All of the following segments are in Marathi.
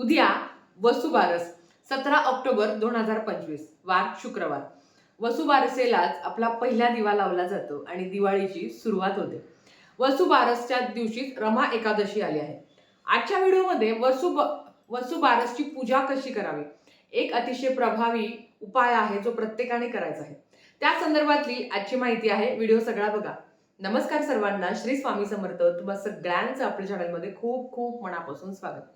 उद्या वसुबारस सतरा ऑक्टोबर दोन हजार पंचवीस वार शुक्रवार. वसुबारसेलाच आपला पहिला दिवा लावला जातो आणि दिवाळीची सुरुवात होते. वसुबारसच्या दिवशीच रमा एकादशी आली आहे. आजच्या व्हिडिओमध्ये वसु वसुबारसची पूजा कशी करावी? एक अतिशय प्रभावी उपाय आहे जो प्रत्येकाने करायचा आहे. त्या संदर्भातली आजची माहिती आहे. व्हिडिओ सगळा बघा. नमस्कार सर्वांना. श्री स्वामी समर्थ. तुम्हा सगळ्यांचं आपल्या चॅनलमध्ये खूप खूप मनापासून स्वागत.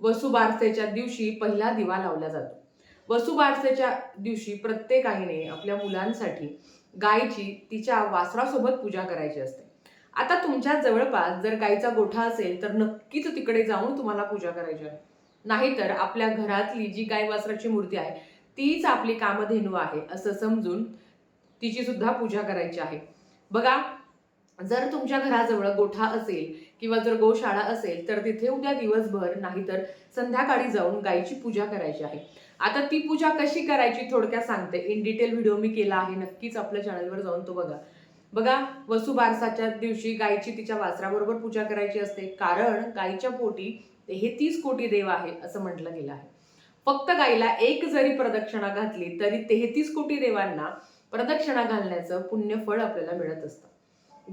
वसुबारसेच्या दिवशी पहिला दिवा लावला जातो. वसुबारसेच्या दिवशी प्रत्येक आईने आपल्या मुलांसाठी गायची तिच्या वासरासोबत पूजा करायची असते. आता तुमच्या जवळपास जर गायीचा गोठा असेल तर नक्कीच तिकडे जाऊन तुम्हाला पूजा करायची आहे. नाहीतर आपल्या घरातली जी गाय वासराची मूर्ती आहे तीच आपली कामधेनू आहे असं समजून तिची सुद्धा पूजा करायची आहे. बघा जर तुमच्या घराजवळ गोठा असेल किंवा जर गोशाळा असेल तर तिथे उद्या दिवसभर नाहीतर संध्याकाळी जाऊन गायीची पूजा करायची आहे. आता ती पूजा कशी करायची थोडक्यात सांगते. इन डिटेल व्हिडिओ मी केला आहे. नक्कीच आपल्या चॅनलवर जाऊन तो बघा. बघा वसुबारसाच्या दिवशी गायीची तिच्या वासराबरोबर पूजा करायची असते. कारण गायीच्या पोटी तेहतीस कोटी देव आहे असं म्हटलं गेलं आहे. फक्त गायीला एक जरी प्रदक्षिणा घातली तरी तेहतीस कोटी देवांना प्रदक्षिणा घालण्याचं पुण्यफळ आपल्याला मिळत असतं.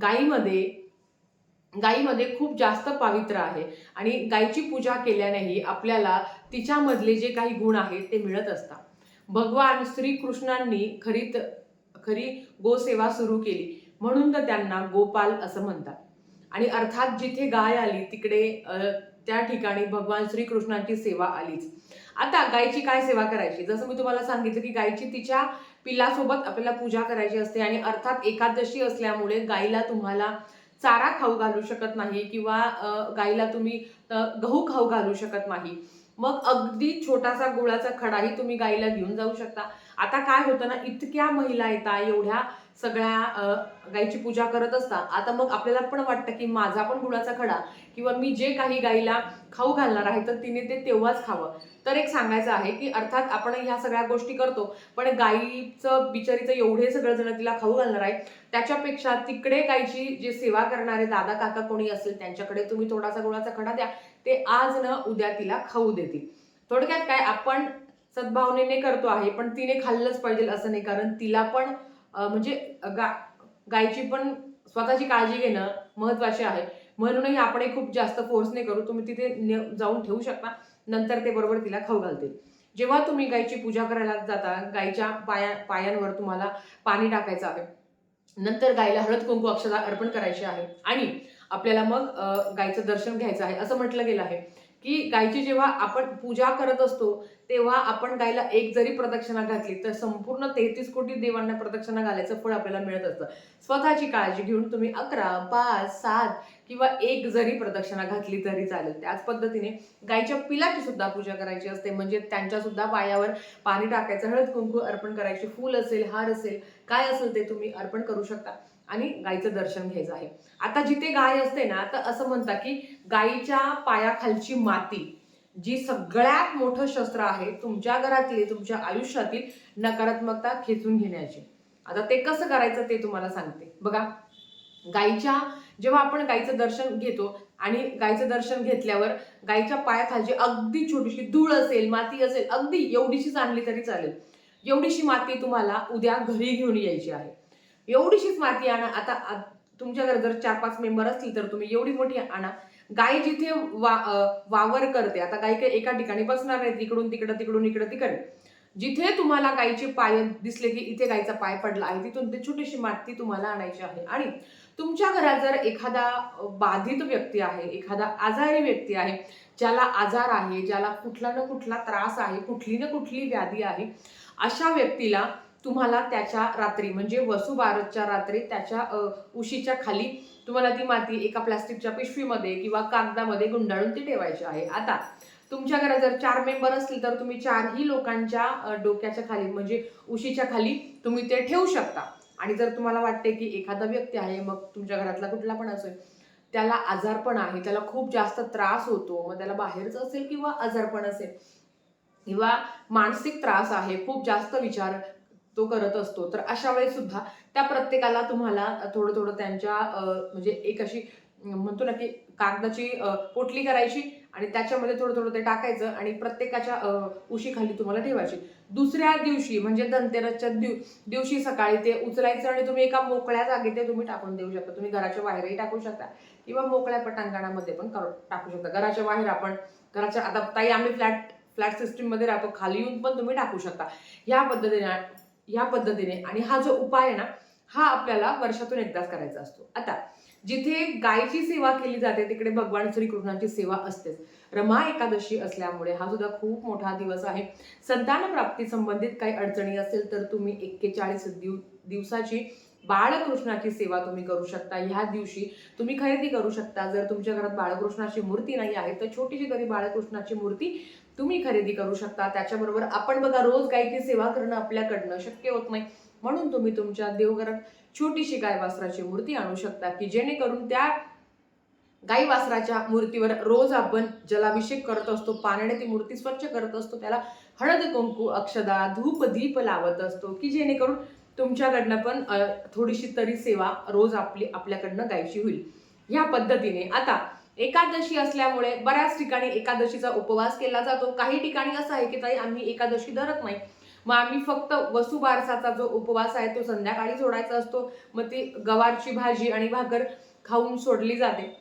गायीमध्ये गाईमध्ये खूप जास्त पावित्र आहे आणि गायीची पूजा केल्यानेही आपल्याला तिच्यामधले जे काही गुण आहेत ते मिळत असतात. भगवान श्रीकृष्णांनी खरी खरी गोसेवा सुरू केली. म्हणून तर त्यांना गोपाल असं म्हणतात. आणि अर्थात जिथे गाय आली तिकडे त्या ठिकाणी भगवान श्रीकृष्णांची सेवा आलीच. आता गायची काय सेवा करायची? जसं मी तुम्हाला सांगितलं की गायची तिच्या पिल्लासोबत आपल्याला पूजा करायची असते आणि अर्थात एकादशी असल्यामुळे गायीला तुम्हाला चारा खाऊ घालू शकत नाही किंवा गाईला तुम्ही गहू खाऊ घालू शकत नाही. मग अगदी छोटासा गुळाचा खडाही तुम्ही गाईला घेऊन जाऊ शकता. आता काय होतं ना इतक्या महिला येतात एवढ्या सगळ्या गाईची गायीची पूजा करत असता आता मग आपल्याला पण वाटतं की माझा पण गुळाचा खडा किंवा मी जे काही गायीला खाऊ घालणार आहे तर तिने ते तेव्हाच खावं. तर एक सांगायचं आहे की अर्थात आपण ह्या सगळ्या गोष्टी करतो पण गायीचं बिचारीचं एवढे सगळं जण तिला खाऊ घालणार आहे त्याच्यापेक्षा तिकडे गायची जे सेवा करणारे दादा काका कोणी असेल त्यांच्याकडे तुम्ही थोडासा गुळाचा खडा द्या ते आज न उद्या तिला खाऊ देतील. थोडक्यात काय आपण सद्भावनेने करतो आहे पण तिने खाल्लंच पाहिजे असं नाही कारण तिला पण म्हणजे गा गायची पण स्वतःची काळजी घेणं महत्त्वाचे आहे. म्हणूनही आपण खूप जास्त फोर्स नाही करू. तुम्ही तिथे ने- जाऊन ठेवू शकता. नंतर ते बरोबर तिला खाऊ घालतील. जेव्हा तुम्ही गायची पूजा करायला जाता गायच्या पाया पायांवर तुम्हाला पाणी टाकायचं आहे. नंतर गायला हळद कुंकू अक्षता अर्पण करायचे आहे. आणि आपल्याला मग गायचं दर्शन घ्यायचं आहे असं म्हटलं गेलं आहे. की गायची जेव्हा आपण पूजा करत असतो तेव्हा आपण गायला एक जरी प्रदक्षिणा घातली तर संपूर्ण तेहतीस कोटी देवांना प्रदक्षिणा घालायचं फळ आपल्याला मिळत असतं. स्वतःची काळजी घेऊन तुम्ही अकरा पाच सात किंवा एक जरी प्रदक्षिणा घातली तरी चालेल. त्याच पद्धतीने गायच्या पिलाची सुद्धा पूजा करायची असते. म्हणजे त्यांच्या सुद्धा पायावर पाणी टाकायचं हळद कुंकू अर्पण करायचे फूल असेल हार असेल काय असेल ते तुम्ही अर्पण करू शकता. आणि गायीचं दर्शन घ्यायचं आहे. आता जिथे गाय असते ना तर असं म्हणतात की गायीच्या पायाखालची माती जी सगळ्यात मोठं शस्त्र आहे तुमच्या घरातली तुमच्या आयुष्यातील नकारात्मकता खेचून घेण्याची. आता ते कसं करायचं ते तुम्हाला सांगते. बघा गायीच्या जेव्हा आपण गायीचं दर्शन घेतो आणि गायीचं दर्शन घेतल्यावर गायीच्या पायाखालची अगदी छोटीशी धूळ असेल माती असेल अगदी एवढीशीच आणली तरी चालेल. एवढीशी माती तुम्हाला उद्या घरी घेऊन यायची आहे. एवढीशीच माती आणा. आता तुमच्याकडे तुमच्या घरात जर चार पाच मेंबर असतील तर तुम्ही एवढी मोठी आणा. गाय जिथे वा वावर करते आता गाय काही एका ठिकाणी बसणार नाही तिकडून तिकडं तिकडून इकडं तिकडे. जिथे तुम्हाला गायचे पाय दिसले की इथे गायचा पाय पडला आहे तिथून ते छोटीशी माती तुम्हाला आणायची आहे. आणि तुमच्या घरात जर एखादा बाधित व्यक्ती आहे एखादा आजारी व्यक्ती आहे ज्याला आजार आहे ज्याला कुठला ना कुठला त्रास आहे कुठली ना कुठली व्याधी आहे अशा व्यक्तीला तुम्हाला त्याच्या रात्री म्हणजे वसुबारसच्या रात्री त्याच्या उशीच्या खाली तुम्हाला ती माती एका प्लास्टिकच्या पिशवीमध्ये किंवा कागदामध्ये गुंडाळून ती ठेवायची आहे. आता तुमच्या घरात जर चार मेंबर असतील तर तुम्ही चारही लोकांच्या डोक्याच्या खाली म्हणजे उशीच्या खाली तुम्ही ते ठेवू शकता. आणि जर तुम्हाला वाटते की एखादा व्यक्ती आहे मग तुमच्या घरातला कुठला पण असेल त्याला आजारपण आहे त्याला खूप जास्त त्रास होतो मग त्याला बाहेरचं असेल किंवा आजारपण असेल किंवा मानसिक त्रास आहे खूप जास्त विचार तो करत असतो. तर अशा वेळेस सुद्धा त्या प्रत्येकाला तुम्हाला थोडं थोडं त्यांच्या म्हणजे एक अशी म्हणतो ना की कागदाची पोटली करायची आणि त्याच्यामध्ये थोडं थोडं ते टाकायचं आणि प्रत्येकाच्या उशीखाली तुम्हाला ठेवायची. दुसऱ्या दिवशी म्हणजे धनतेरसच्या दिव दिवशी सकाळी ते उचलायचं आणि तुम्ही एका मोकळ्या जागी ते तुम्ही टाकून देऊ शकता. तुम्ही घराच्या बाहेरही टाकू शकता किंवा मोकळ्या पटांगणामध्ये पण करू- टाकू शकता. घराच्या बाहेर आपण घराच्या आता ताई आम्ही फ्लॅट फ्लॅट सिस्टीममध्ये राहतो. खाली येऊन पण तुम्ही टाकू शकता. ह्या पद्धतीने ह्या पद्धतीने. आणि हा जो उपाय आहे ना हा आपल्याला वर्षातून एकदाच करायचा असतो. आता जिथे गायची सेवा केली जाते तिकडे भगवान श्रीकृष्णाची सेवा असतेच. रमा एकादशी असल्यामुळे हा सुद्धा खूप मोठा दिवस आहे. संतान प्राप्ती संबंधित काही अडचणी असेल तर तुम्ही एक्केचाळीस दिव दिवसाची बाळकृष्णाची सेवा तुम्ही करू शकता. ह्या दिवशी तुम्ही खरेदी करू शकता. जर तुमच्या घरात बाळकृष्णाची मूर्ती नाही आहे तर छोटीशी तरी बाळकृष्णाची मूर्ती तुम्ही खरेदी करू शकता. त्याच्याबरोबर आपण बघा रोज गायची सेवा करणं आपल्याकडनं शक्य होत नाही. म्हणून तुम्ही तुमच्या देवघरात छोटीशी गाय वासराची मूर्ती आणू शकता की जेणेकरून त्या गाई वासराच्या मूर्तीवर रोज आपण जलाभिषेक करत असतो पाण्याने ती मूर्ती स्वच्छ करत असतो त्याला हळद कुंकू अक्षदा धूप दीप लावत असतो की जेणेकरून तुमच्याकडनं पण थोडीशी तरी सेवा रोज आपली आपल्याकडनं गायची होईल. ह्या पद्धतीने आता एकादशी असल्यामुळे बऱ्याच ठिकाणी एकादशीचा उपवास केला जातो. काही ठिकाणी असं आहे की ताई आम्ही एकादशी धरत नाही. मग आम्ही फक्त वसुबारसाचा जो उपवास आहे तो संध्याकाळी सोडायचा असतो. मग ती गवारची भाजी आणि भाकर खाऊन सोडली जाते.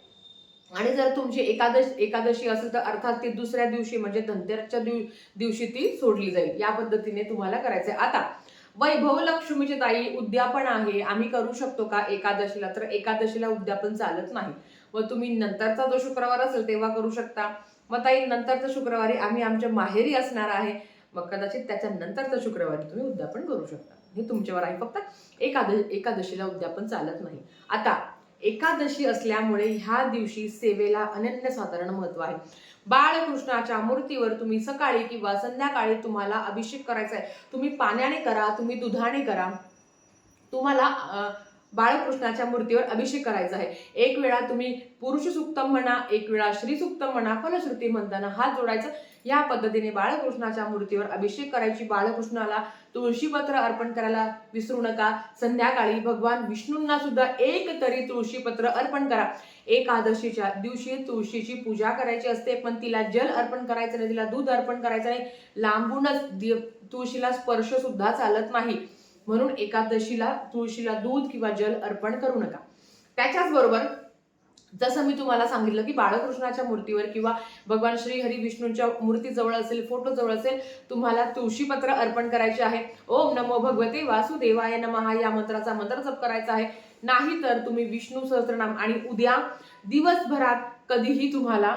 आणि जर तुमची एकादश एकादशी असेल तर अर्थात ती दुसऱ्या दिवशी म्हणजे धनतेरसच्या दिव दिवशी ती सोडली जाईल. या पद्धतीने तुम्हाला करायचं आहे आता वैभव लक्ष्मीची ताई उद्यापन आहे. आम्ही करू शकतो का एकादशीला? तर एकादशीला उद्यापन चालत नाही. व तुम्ही नंतरचा जो शुक्रवार असेल तेव्हा करू शकता. मग ताई नंतरचा शुक्रवारी आम्ही आमच्या माहेरी असणार आहे. मग कदाचित त्याच्या नंतरचा शुक्रवारी तुम्ही उद्यापन करू शकता. हे तुमच्यावर आहे. फक्त एकादशी एकादशीला उद्यापन चालत नाही. आता एकादशी असल्यामुळे ह्या दिवशी सेवेला अनन्यसाधारण महत्त्व आहे. बाळकृष्णाच्या मूर्तीवर तुम्ही सकाळी किंवा संध्याकाळी तुम्हाला अभिषेक करायचा आहे. तुम्ही पाण्याने करा तुम्ही दुधाने करा. तुम्हाला बाळकृष्णाच्या मूर्तीवर अभिषेक करायचा आहे. एक वेळा तुम्ही पुरुष सुक्तम म्हणा एक वेळा श्री सुक्तम म्हणा फलश्रुती म्हणताना हात जोडायचं. या पद्धतीने बाळकृष्णाच्या मूर्तीवर अभिषेक करायची. बाळकृष्णाला तुळशीपत्र अर्पण करायला विसरू नका. संध्याकाळी भगवान विष्णूंना सुद्धा एक तरी तुळशीपत्र अर्पण करा. एकादशीच्या दिवशी तुळशीची पूजा करायची असते पण तिला जल अर्पण करायचं नाही तिला दूध अर्पण करायचं नाही. लांबूनच दि- तुळशीला स्पर्श सुद्धा चालत नाही. म्हणून एकादशीला तुळशीला दूध किंवा जल अर्पण करू नका. त्याच्याच बरोबर जसं मी तुम्हाला सांगितलं की बाळकृष्णाच्या मूर्तीवर किंवा भगवान श्री हरी विष्णूंच्या मूर्ती जवळ असेल फोटो जवळ असेल तुम्हाला तुळशीपत्र अर्पण करायचे आहे. ओम नमो भगवते वासुदेवाय नमः या मंत्राचा मंत्र जप करायचा आहे. नाही तर तुम्ही विष्णू सहस्रनाम आणि उद्या दिवसभरात कधीही तुम्हाला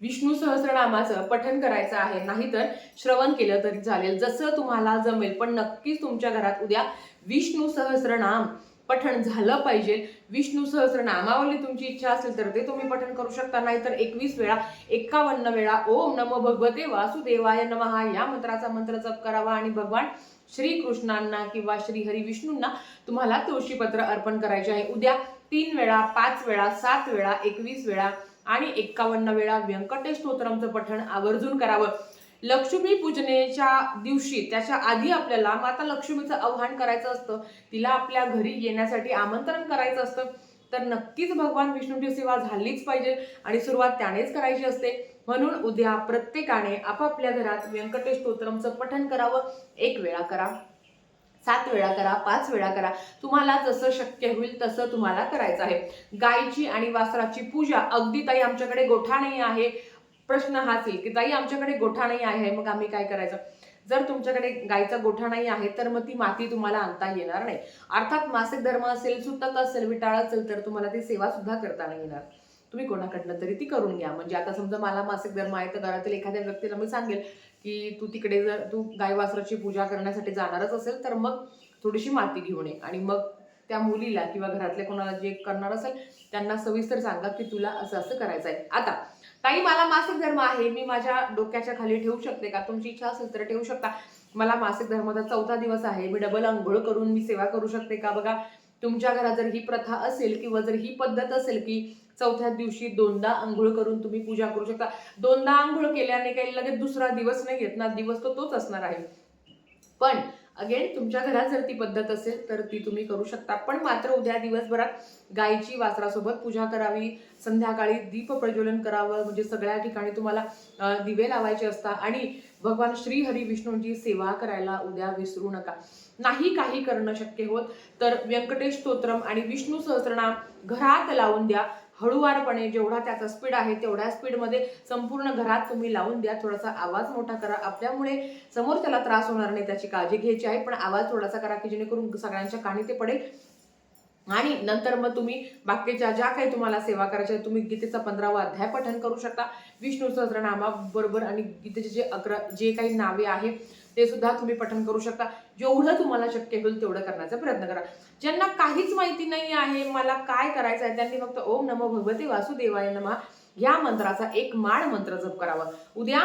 विष्णू सहस्रनामाचं पठन करायचं आहे. नाहीतर श्रवण केलं तरी चालेल. जसं तुम्हाला जमेल पण नक्कीच तुमच्या घरात उद्या विष्णू सहस्रनाम पठण झालं पाहिजे. विष्णू सहस्रनामावली तुमची इच्छा असेल तर ते तुम्ही पठण करू शकता. नाहीतर एकवीस वेळा एक्कावन्न वेळा ओम नमो भगवते वासुदेवाय नमः या मंत्राचा मंत्र जप करावा आणि भगवान श्रीकृष्णांना किंवा श्री हरी विष्णूंना तुम्हाला तुळशीपत्र अर्पण करायचे आहे. उद्या तीन वेळा पाच वेळा सात वेळा एकवीस वेळा आणि एक्कावन्न वेळा व्यंकटेश स्तोत्रमचं पठण आवर्जून करावं. लक्ष्मी पूजनेच्या दिवशी त्याच्या आधी आपल्याला माता लक्ष्मीचं आव्हान करायचं असतं. तिला आपल्या घरी येण्यासाठी आमंत्रण करायचं असतं. तर नक्कीच भगवान विष्णूची सेवा झालीच पाहिजे आणि सुरुवात त्यानेच करायची असते. म्हणून उद्या प्रत्येकाने आपापल्या घरात व्यंकटेश स्तोत्रमचं पठण करावं. एक वेळा करा. सात वेळा करा पाच वेळा करा. तुम्हाला जसं शक्य होईल तसं तुम्हाला करायचं आहे. गायची आणि वासराची पूजा अगदी ताई आमच्याकडे गोठा नाही आहे. प्रश्न हाच येईल की ताई आमच्याकडे गोठा नाही आहे. मग आम्ही काय करायचं? जर तुमच्याकडे गायचा गोठा नाही आहे तर मग ती माती तुम्हाला आणता येणार नाही. अर्थात मासिक धर्म असेल सुतक असेल विटाळ असेल तर तुम्हाला ती सेवा सुद्धा करता नाही येणार. तुम्ही कोणाकडनं तरी ती करून घ्या. म्हणजे आता समजा मला मासिक धर्म आहे तर घरातील एखाद्या व्यक्तीला मी सांगेल की तू तिकडे जर तू गाय वासराची पूजा करण्यासाठी जाणारच असेल तर मग थोडीशी माती घेऊन ये. आणि मग त्या मुलीला किंवा घरातल्या कोणाला जे करणार असेल त्यांना सविस्तर सांगा की तुला असं असं करायचं आहे. आता ताई मला मासिक धर्म आहे. मी माझ्या डोक्याच्या खाली ठेवू शकते का? तुमची इच्छा असेल तर ठेवू शकता. मला मासिक धर्माचा चौथा दिवस आहे. मी डबल आंघोळ करून मी सेवा करू शकते का? बघा तुमच्या घरात जर ही प्रथा असेल किंवा जर ही पद्धत असेल की चौथ्या दिवशी दोनदा आंघोळ करून तुम्ही पूजा करू शकता. दोनदा आंघोळ केल्याने काही लगेच दुसरा दिवस नाही येत. ना दिवस तो तोच असणार आहे. पण अगेन तुमच्या घरात जर ती पद्धत असेल तर ती तुम्ही करू शकता. पण मात्र उद्या दिवसभरात गायची वासरासोबत पूजा करावी. संध्याकाळी दीप प्रज्वलन करावं. म्हणजे सगळ्या ठिकाणी तुम्हाला दिवे लावायचे असतात. आणि भगवान श्री हरी विष्णूंची सेवा करायला उद्या विसरू नका. नाही काही करणं शक्य होत तर व्यंकटेश स्तोत्रम आणि विष्णू सहस्रनाम घरात लावून द्या. हळूवारपणे जेवढा त्याचा स्पीड आहे तेवढ्या स्पीडमध्ये संपूर्ण घरात तुम्ही लावून द्या. थोडासा आवाज मोठा करा. आपल्यामुळे समोर त्याला त्रास होणार नाही त्याची काळजी घ्यायची आहे. पण आवाज थोडासा करा की जेणेकरून सगळ्यांच्या कानी ते पडेल. आणि नंतर मग तुम्ही बाकीच्या ज्या काही तुम्हाला सेवा करायच्या आहेत, तुम्ही गीतेचा पंधरावा अध्याय पठण करू शकता. विष्णू सहस्रनामा बरोबर आणि गीतेचे जे अकरा जे काही नावे आहे ते सुद्धा तुम्ही पठन करू शकता. जेवढं तुम्हाला शक्य होईल तेवढं करण्याचा प्रयत्न करा. ज्यांना काहीच माहिती नाही आहे मला काय करायचं आहे त्यांनी फक्त ओम नमो भगवते वासुदेवाय नमः या मंत्राचा एक माळ मंत्र जप करावा. उद्या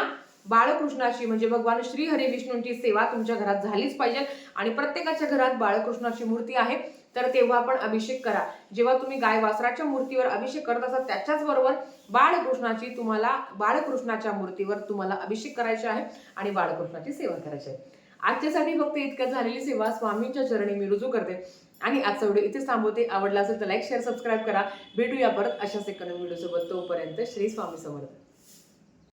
बाळकृष्णाची म्हणजे भगवान श्री हरी विष्णूंची सेवा तुमच्या घरात झालीच पाहिजे आणि प्रत्येकाच्या घरात बाळकृष्णाची मूर्ती आहे. तर तेव्हा आपण अभिषेक करा. जेव्हा तुम्ही गाय वासराच्या मूर्तीवर अभिषेक करत असाल त्याच्याच बरोबर बाळकृष्णाची तुम्हाला बाळकृष्णाच्या मूर्तीवर तुम्हाला अभिषेक करायचे आहे आणि बाळकृष्णाची सेवा करायची आहे. आजच्यासाठी फक्त इतक्या झालेली सेवा स्वामींच्या चरणी मी रुजू करते. आणि आजचा व्हिडिओ इथेच थांबवते. आवडला असेल तर लाईक शेअर सबस्क्राईब करा. भेटूया परत अशाच एक नवीन तोपर्यंत श्री स्वामी समर्थ.